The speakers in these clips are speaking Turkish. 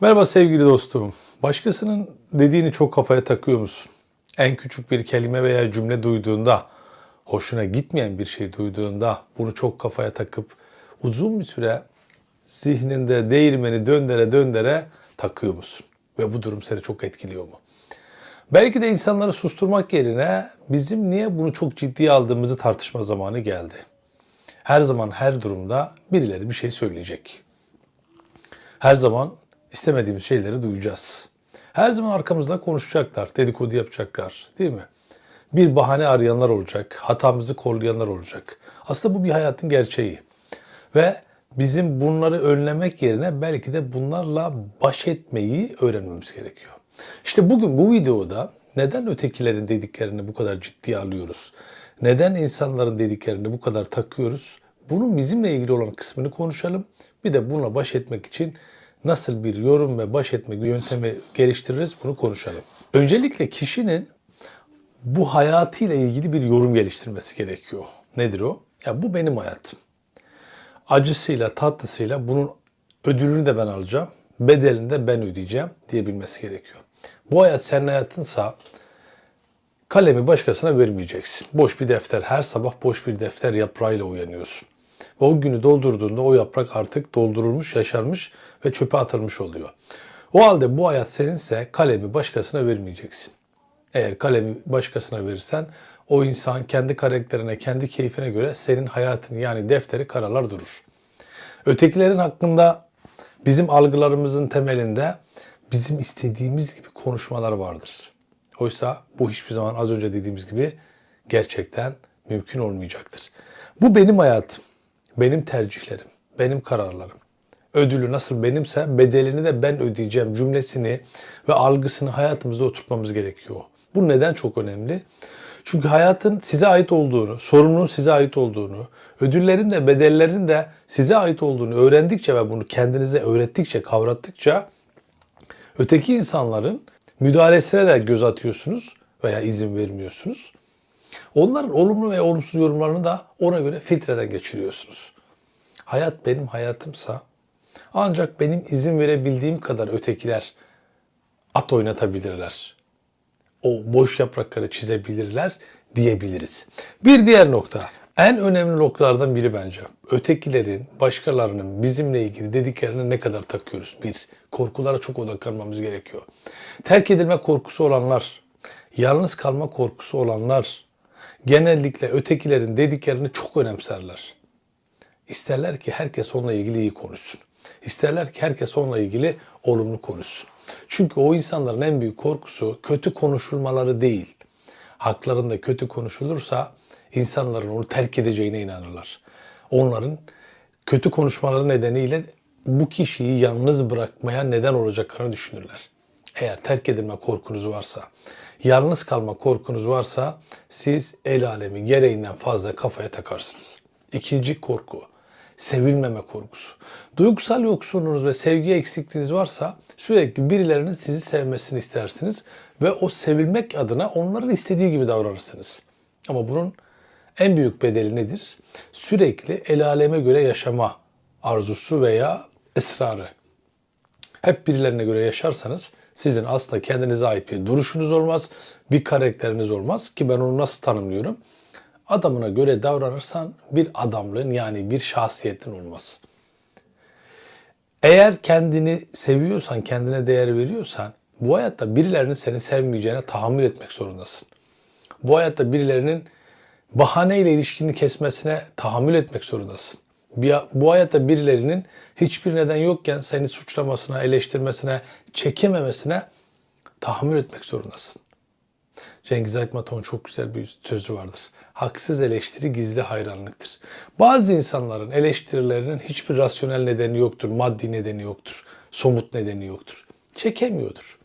Merhaba sevgili dostum. Başkasının dediğini çok kafaya takıyor musun? En küçük bir kelime veya cümle duyduğunda, hoşuna gitmeyen bir şey duyduğunda bunu çok kafaya takıp uzun bir süre zihninde değirmeni döndere döndere takıyor musun? Ve bu durum seni çok etkiliyor mu? Belki de insanları susturmak yerine bizim niye bunu çok ciddiye aldığımızı tartışma zamanı geldi. Her zaman her durumda birileri bir şey söyleyecek. Her zaman istemediğimiz şeyleri duyacağız. Her zaman arkamızda konuşacaklar, dedikodu yapacaklar değil mi? Bir bahane arayanlar olacak, hatamızı kollayanlar olacak. Aslında bu bir hayatın gerçeği. Ve bizim bunları önlemek yerine belki de bunlarla baş etmeyi öğrenmemiz gerekiyor. İşte bugün bu videoda neden ötekilerin dediklerini bu kadar ciddiye alıyoruz? Neden insanların dediklerini bu kadar takıyoruz? Bunun bizimle ilgili olan kısmını konuşalım. Bir de bununla baş etmek için nasıl bir yorum ve baş etme yöntemi geliştiririz bunu konuşalım. Öncelikle kişinin bu hayatıyla ilgili bir yorum geliştirmesi gerekiyor. Nedir o? Ya bu benim hayatım. Acısıyla, tatlısıyla bunun ödülünü de ben alacağım. Bedelini de ben ödeyeceğim diyebilmesi gerekiyor. Bu hayat senin hayatınsa kalemi başkasına vermeyeceksin. Boş bir defter, her sabah boş bir defter yaprağıyla uyanıyorsun. Ve o günü doldurduğunda o yaprak artık doldurulmuş, yaşarmış ve çöpe atılmış oluyor. O halde bu hayat seninse kalemi başkasına vermeyeceksin. Eğer kalemi başkasına verirsen o insan kendi karakterine, kendi keyfine göre senin hayatını yani defteri karalar durur. Ötekilerin hakkında bizim algılarımızın temelinde bizim istediğimiz gibi konuşmalar vardır. Oysa bu hiçbir zaman az önce dediğimiz gibi gerçekten mümkün olmayacaktır. Bu benim hayatım, benim tercihlerim, benim kararlarım. Ödülü nasıl benimse bedelini de ben ödeyeceğim cümlesini ve algısını hayatımıza oturtmamız gerekiyor. Bu neden çok önemli? Çünkü hayatın size ait olduğunu, sorumluluğun size ait olduğunu, ödüllerin de bedellerin de size ait olduğunu öğrendikçe ve bunu kendinize öğrettikçe, kavrattıkça öteki insanların müdahalesine de göz atıyorsunuz veya izin vermiyorsunuz. Onların olumlu ve olumsuz yorumlarını da ona göre filtreden geçiriyorsunuz. Hayat benim hayatımsa ancak benim izin verebildiğim kadar ötekiler at oynatabilirler. O boş yaprakları çizebilirler diyebiliriz. Bir diğer nokta, en önemli noktalardan biri bence. Ötekilerin, başkalarının bizimle ilgili dediklerine ne kadar takıyoruz? Bir, korkulara çok odaklanmamız gerekiyor. Terk edilme korkusu olanlar, yalnız kalma korkusu olanlar genellikle ötekilerin dediklerini çok önemserler. İsterler ki herkes onunla ilgili iyi konuşsun. İsterler ki herkes onunla ilgili olumlu konuşsun. Çünkü o insanların en büyük korkusu kötü konuşulmaları değil. Haklarında kötü konuşulursa insanların onu terk edeceğine inanırlar. Onların kötü konuşmaları nedeniyle bu kişiyi yalnız bırakmaya neden olacaklarını düşünürler. Eğer terk edilme korkunuz varsa, yalnız kalma korkunuz varsa siz el alemi gereğinden fazla kafaya takarsınız. İkinci korku, sevilmeme korkusu. Duygusal yoksunluğunuz ve sevgi eksikliğiniz varsa sürekli birilerinin sizi sevmesini istersiniz ve o sevilmek adına onların istediği gibi davranırsınız. Ama bunun en büyük bedeli nedir? Sürekli el aleme göre yaşama arzusu veya ısrarı. Hep birilerine göre yaşarsanız sizin aslında kendinize ait bir duruşunuz olmaz, bir karakteriniz olmaz ki ben onu nasıl tanımlıyorum? Adamına göre davranırsan bir adamlığın yani bir şahsiyetin olmaz. Eğer kendini seviyorsan, kendine değer veriyorsan bu hayatta birilerinin seni sevmeyeceğine tahammül etmek zorundasın. Bu hayatta birilerinin bahaneyle ilişkini kesmesine tahammül etmek zorundasın. Bu hayatta birilerinin hiçbir neden yokken seni suçlamasına, eleştirmesine, çekememesine tahammül etmek zorundasın. Cengiz Aytmatov'un çok güzel bir sözü vardır. Haksız eleştiri gizli hayranlıktır. Bazı insanların eleştirilerinin hiçbir rasyonel nedeni yoktur, maddi nedeni yoktur, somut nedeni yoktur. Çekemiyordur.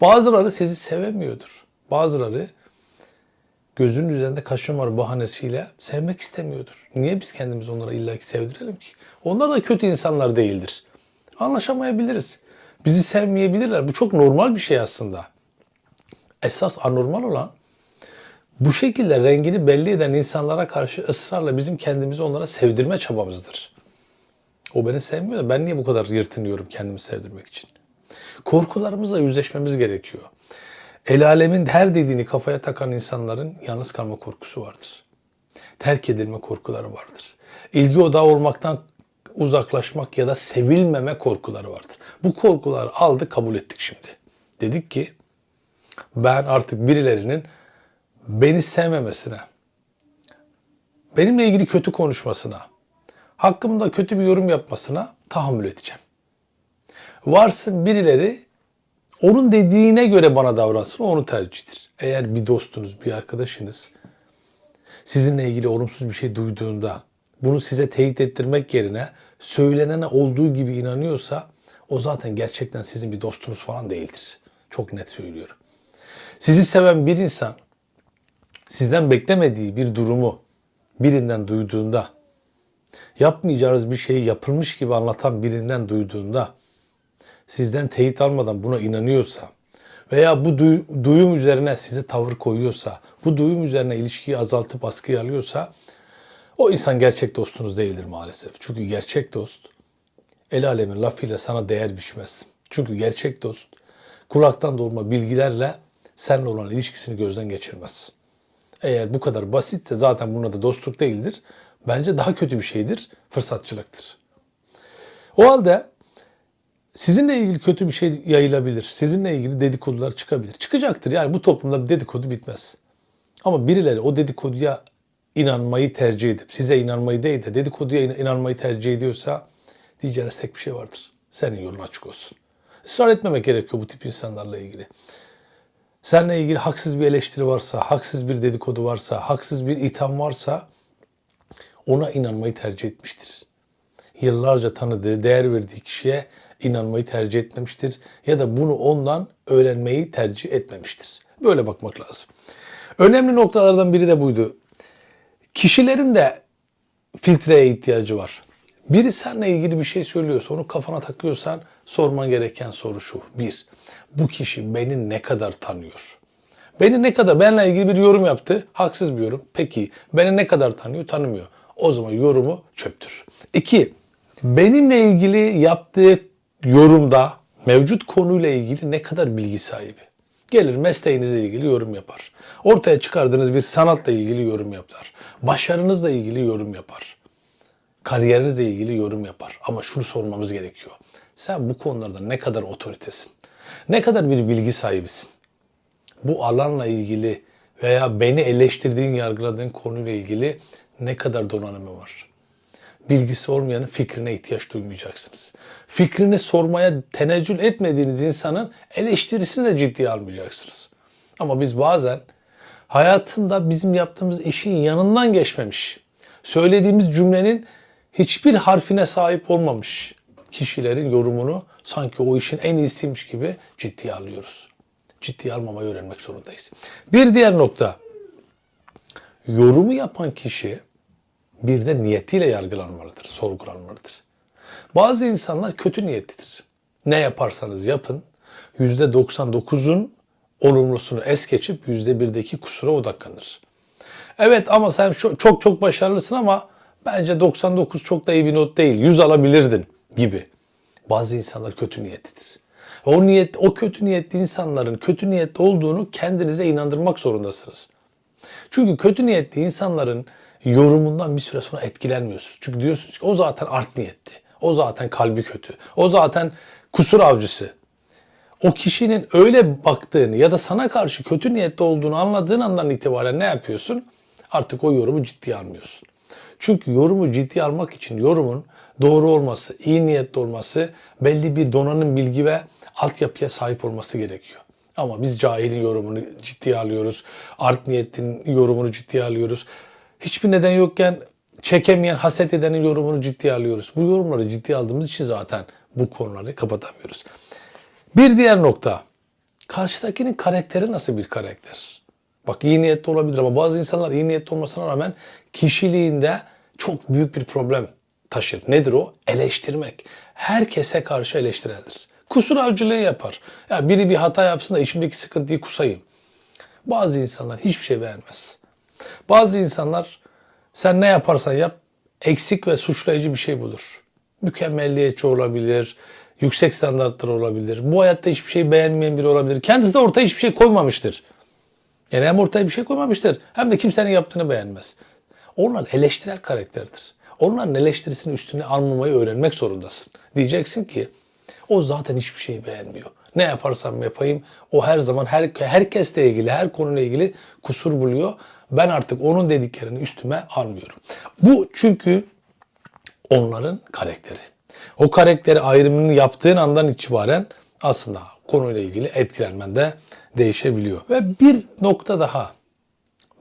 Bazıları sizi sevemiyordur. Bazıları gözünün üzerinde kaşın var bahanesiyle sevmek istemiyordur. Niye biz kendimizi onlara illaki sevdirelim ki? Onlar da kötü insanlar değildir. Anlaşamayabiliriz. Bizi sevmeyebilirler. Bu çok normal bir şey aslında. Esas anormal olan bu şekilde rengini belli eden insanlara karşı ısrarla bizim kendimizi onlara sevdirme çabamızdır. O beni sevmiyor da ben niye bu kadar yırtınıyorum kendimi sevdirmek için? Korkularımızla yüzleşmemiz gerekiyor. El alemin her dediğini kafaya takan insanların yalnız kalma korkusu vardır. Terk edilme korkuları vardır. İlgi odağı olmaktan uzaklaşmak ya da sevilmeme korkuları vardır. Bu korkuları aldık kabul ettik şimdi. Dedik ki ben artık birilerinin beni sevmemesine, benimle ilgili kötü konuşmasına, hakkımda kötü bir yorum yapmasına tahammül edeceğim. Varsın birileri onun dediğine göre bana davransın, onun tercihidir. Eğer bir dostunuz, bir arkadaşınız sizinle ilgili olumsuz bir şey duyduğunda bunu size teyit ettirmek yerine söylenene olduğu gibi inanıyorsa o zaten gerçekten sizin bir dostunuz falan değildir. Çok net söylüyorum. Sizi seven bir insan sizden beklemediği bir durumu birinden duyduğunda yapmayacağınız bir şeyi yapılmış gibi anlatan birinden duyduğunda sizden teyit almadan buna inanıyorsa veya bu duy- duyum üzerine size tavır koyuyorsa, bu duyum üzerine ilişkiyi azaltıp askıya alıyorsa o insan gerçek dostunuz değildir maalesef. Çünkü gerçek dost el alemin lafıyla sana değer biçmez. Çünkü gerçek dost kulaktan dolma bilgilerle seninle olan ilişkisini gözden geçirmez. Eğer bu kadar basitse zaten buna da dostluk değildir. Bence daha kötü bir şeydir, fırsatçılıktır. O halde sizinle ilgili kötü bir şey yayılabilir. Sizinle ilgili dedikodular çıkabilir. Çıkacaktır. Yani bu toplumda dedikodu bitmez. Ama birileri o dedikoduya inanmayı tercih edip size inanmayı değil de dedikoduya in- inanmayı tercih ediyorsa diyeceğiniz tek bir şey vardır. Senin yolun açık olsun. Israr etmemek gerekiyor bu tip insanlarla ilgili. Seninle ilgili haksız bir eleştiri varsa, haksız bir dedikodu varsa, haksız bir itham varsa ona inanmayı tercih etmiştir. Yıllarca tanıdığı, değer verdiği kişiye inanmayı tercih etmemiştir ya da bunu ondan öğrenmeyi tercih etmemiştir. Böyle bakmak lazım. Önemli noktalardan biri de buydu. Kişilerin de filtreye ihtiyacı var. Biri seninle ilgili bir şey söylüyorsa, onu kafana takıyorsan sorman gereken soru şu. Bir, bu kişi beni ne kadar tanıyor? Beni ne kadar, benimle ilgili bir yorum yaptı, haksız bir yorum. Peki, beni ne kadar tanıyor, tanımıyor. O zaman yorumu çöptür. İki, benimle ilgili yaptığı yorumda mevcut konuyla ilgili ne kadar bilgi sahibi? Gelir mesleğinizle ilgili yorum yapar. Ortaya çıkardığınız bir sanatla ilgili yorum yapar. Başarınızla ilgili yorum yapar. Kariyerinizle ilgili yorum yapar. Ama şunu sormamız gerekiyor. Sen bu konularda ne kadar otoritesin? Ne kadar bir bilgi sahibisin? Bu alanla ilgili veya beni eleştirdiğin, yargıladığın konuyla ilgili ne kadar donanımı var? Bilgisi olmayanın fikrine ihtiyaç duymayacaksınız. Fikrini sormaya tenezzül etmediğiniz insanın eleştirisini de ciddiye almayacaksınız. Ama biz bazen hayatında bizim yaptığımız işin yanından geçmemiş, söylediğimiz cümlenin hiçbir harfine sahip olmamış kişilerin yorumunu sanki o işin en iyisiymiş gibi ciddiye alıyoruz. Ciddiye almamayı öğrenmek zorundayız. Bir diğer nokta, yorumu yapan kişi bir de niyetiyle yargılanmalıdır, sorgulanmalıdır. Bazı insanlar kötü niyetlidir. Ne yaparsanız yapın, %99'un olumlusunu es geçip %1'deki kusura odaklanır. Evet ama sen çok çok başarılısın ama bence 99 çok da iyi bir not değil, 100 alabilirdin gibi. Bazı insanlar kötü niyetlidir. O niyet, o kötü niyetli insanların kötü niyetli olduğunu kendinize inandırmak zorundasınız. Çünkü kötü niyetli insanların yorumundan bir süre sonra etkilenmiyorsunuz. Çünkü diyorsunuz ki o zaten art niyetli. O zaten kalbi kötü. O zaten kusur avcısı. O kişinin öyle baktığını ya da sana karşı kötü niyetli olduğunu anladığın andan itibaren ne yapıyorsun? Artık o yorumu ciddiye almıyorsun. Çünkü yorumu ciddiye almak için yorumun doğru olması, iyi niyetli olması, belli bir donanım bilgi ve altyapıya sahip olması gerekiyor. Ama biz cahilin yorumunu ciddiye alıyoruz. Art niyetin yorumunu ciddiye alıyoruz. Hiçbir neden yokken çekemeyen, haset edenin yorumunu ciddiye alıyoruz. Bu yorumları ciddiye aldığımız için zaten bu konuları kapatamıyoruz. Bir diğer nokta. Karşıdakinin karakteri nasıl bir karakter? Bak iyi niyetli olabilir ama bazı insanlar iyi niyetli olmasına rağmen kişiliğinde çok büyük bir problem taşır. Nedir o? Eleştirmek. Herkese karşı eleştireldir. Kusur avcılığı yapar. Ya biri bir hata yapsın da içimdeki sıkıntıyı kusayım. Bazı insanlar hiçbir şey beğenmez. Bazı insanlar sen ne yaparsan yap eksik ve suçlayıcı bir şey bulur. Mükemmelliyetçi olabilir, Yüksek standartlar olabilir. Bu hayatta hiçbir şey beğenmeyen biri olabilir. Kendisi de ortaya hiçbir şey koymamıştır. Yani hem ortaya bir şey koymamıştır hem de kimsenin yaptığını beğenmez. Onlar eleştirel karakterdir. Onların eleştirisini üstüne almamayı öğrenmek zorundasın. Diyeceksin ki o zaten hiçbir şeyi beğenmiyor. Ne yaparsam yapayım o her zaman her, herkesle ilgili, her konuyla ilgili kusur buluyor. Ben artık onun dediklerini üstüme almıyorum. Bu çünkü onların karakteri. O karakteri ayrımını yaptığın andan itibaren aslında konuyla ilgili etkilenmen de değişebiliyor. Ve bir nokta daha.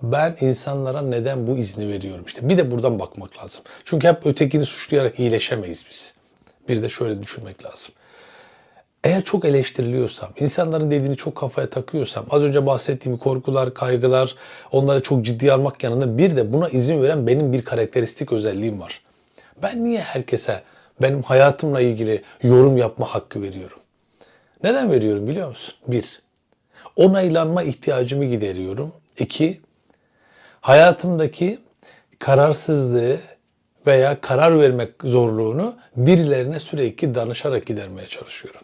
Ben insanlara neden bu izni veriyorum işte. Bir de buradan bakmak lazım. Çünkü hep ötekini suçlayarak iyileşemeyiz biz. Bir de şöyle düşünmek lazım. Eğer çok eleştiriliyorsam, insanların dediğini çok kafaya takıyorsam, az önce bahsettiğim korkular, kaygılar, onları çok ciddiye almak yanında bir de buna izin veren benim bir karakteristik özelliğim var. Ben niye herkese benim hayatımla ilgili yorum yapma hakkı veriyorum? Neden veriyorum biliyor musun? Bir, onaylanma ihtiyacımı gideriyorum. İki, hayatımdaki kararsızlığı veya karar vermek zorluğunu birilerine sürekli danışarak gidermeye çalışıyorum.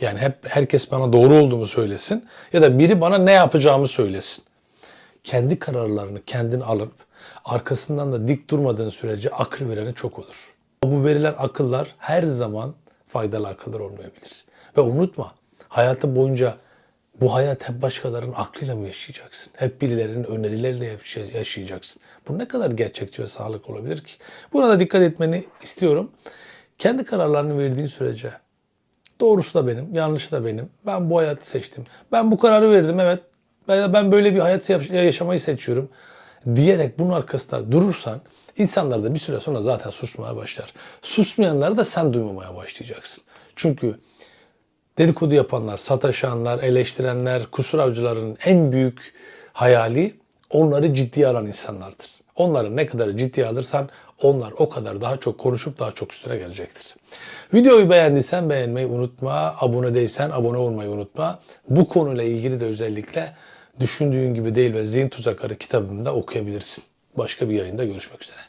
Yani hep herkes bana doğru olduğumu söylesin ya da biri bana ne yapacağımı söylesin. Kendi kararlarını kendin alıp arkasından da dik durmadığın sürece akıl vereni çok olur. Bu verilen akıllar her zaman faydalı akıllar olmayabilir. Ve unutma hayatı boyunca bu hayat hep başkalarının aklıyla mı yaşayacaksın? Hep birilerinin önerileriyle yaşay- yaşayacaksın. Bu ne kadar gerçekçi ve sağlıklı olabilir ki? Buna da dikkat etmeni istiyorum. Kendi kararlarını verdiğin sürece doğrusu da benim, yanlışı da benim. Ben bu hayatı seçtim. Ben bu kararı verdim evet. Ben, böyle bir hayat yaş- yaşamayı seçiyorum diyerek bunun arkasında durursan insanlar da bir süre sonra zaten susmaya başlar. Susmayanları da sen duymamaya başlayacaksın. Çünkü dedikodu yapanlar, sataşanlar, eleştirenler, kusur avcılarının en büyük hayali onları ciddiye alan insanlardır. Onları ne kadar ciddiye alırsan onlar o kadar daha çok konuşup daha çok üstüne gelecektir. Videoyu beğendiysen beğenmeyi unutma. Abone değilsen abone olmayı unutma. Bu konuyla ilgili de özellikle Düşündüğün gibi değil ve Zihin Tuzakları kitabını da okuyabilirsin. Başka bir yayında görüşmek üzere.